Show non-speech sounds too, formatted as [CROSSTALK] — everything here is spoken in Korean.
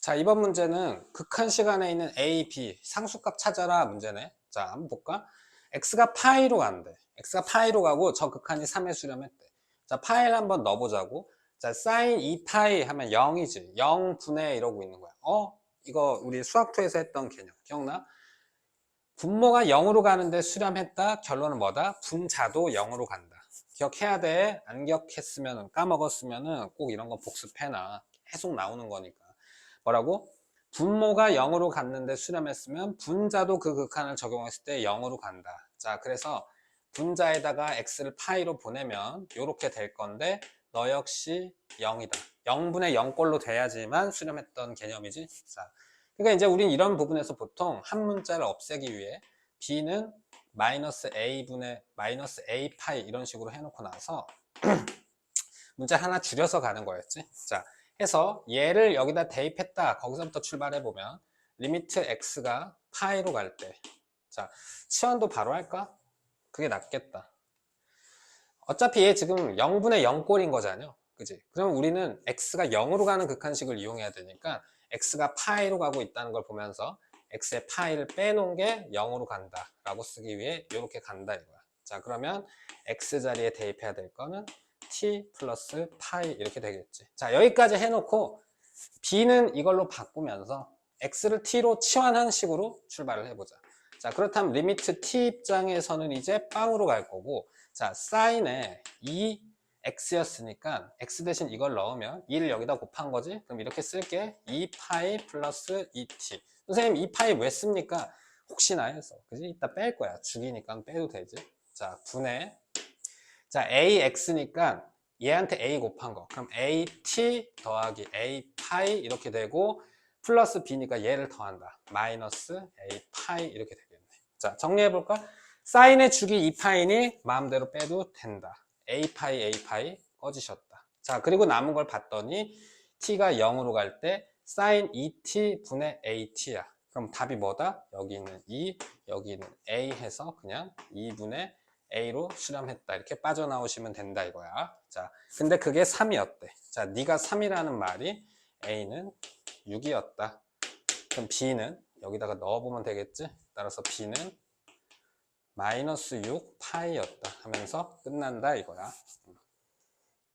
자, 이번 문제는 극한 시간에 있는 A, B 상수값 찾아라 문제네. 자, 한번 볼까? x가 파이로 간대. x가 파이로 가고 저 극한이 3에 수렴했대. 자, 파이를 한번 넣어보자고. 자, 사인 2파이 하면 0이지. 0분의 이러고 있는 거야. 어? 이거 우리 수학2에서 했던 개념. 기억나? 분모가 0으로 가는데 수렴했다. 결론은 뭐다? 분자도 0으로 간다. 기억해야 돼. 안 기억했으면 까먹었으면 꼭 이런 거 복습해놔. 계속 나오는 거니까. 뭐라고? 분모가 0으로 갔는데 수렴했으면 분자도 그 극한을 적용했을 때 0으로 간다. 자, 그래서 분자에다가 x를 파이로 보내면 이렇게 될 건데 너 역시 0이다. 0분의 0꼴로 돼야지만 수렴했던 개념이지. 자, 그러니까 이제 우린 이런 부분에서 보통 한 문자를 없애기 위해 b는 마이너스 a분의 마이너스 a 파이 이런 식으로 해놓고 나서 [CLEARS THROAT] 문자 하나 줄여서 가는 거였지. 자, 해서 얘를 여기다 대입했다. 거기서부터 출발해 보면 리미트 x가 파이로 갈 때, 자 치환도 바로 할까? 그게 낫겠다. 어차피 얘 지금 0분의 0꼴인 거잖아요. 그지? 그럼 우리는 x가 0으로 가는 극한식을 이용해야 되니까 x가 파이로 가고 있다는 걸 보면서 x의 파이를 빼놓은 게 0으로 간다 라고 쓰기 위해 이렇게 간다 이거야. 자 그러면 x 자리에 대입해야 될 거는 t 플러스 파이 이렇게 되겠지. 자 여기까지 해놓고 b는 이걸로 바꾸면서 x를 t로 치환한 식으로 출발을 해보자. 자 그렇다면 리미트 t 입장에서는 이제 빵으로 갈 거고 자 사인에 2 x였으니까 x 대신 이걸 넣으면 2를 여기다 곱한 거지? 그럼 이렇게 쓸게. 2파이 플러스 2t 선생님 2파이 왜 씁니까? 혹시나 해서. 그지? 이따 뺄 거야. 죽이니까 빼도 되지? 자 분해 자 ax니까 얘한테 a 곱한 거. 그럼 at 더하기 a 파이 이렇게 되고 플러스 b니까 얘를 더한다. 마이너스 a 파이 이렇게 되겠네. 자 정리해 볼까? 사인의 주기 2파이니 마음대로 빼도 된다. A파이 a파이 꺼지셨다. 자 그리고 남은 걸 봤더니 t가 0으로 갈때 sin 2t 분의 at야. 그럼 답이 뭐다? 여기 있는 2 여기 있는 a 해서 그냥 2분의 a로 수렴했다 이렇게 빠져나오시면 된다 이거야 자 근데 그게 3이었대 자 네가 3이라는 말이 a는 6이었다 그럼 b는 여기다가 넣어보면 되겠지 따라서 b는 마이너스 6 파이였다 하면서 끝난다 이거야. 음.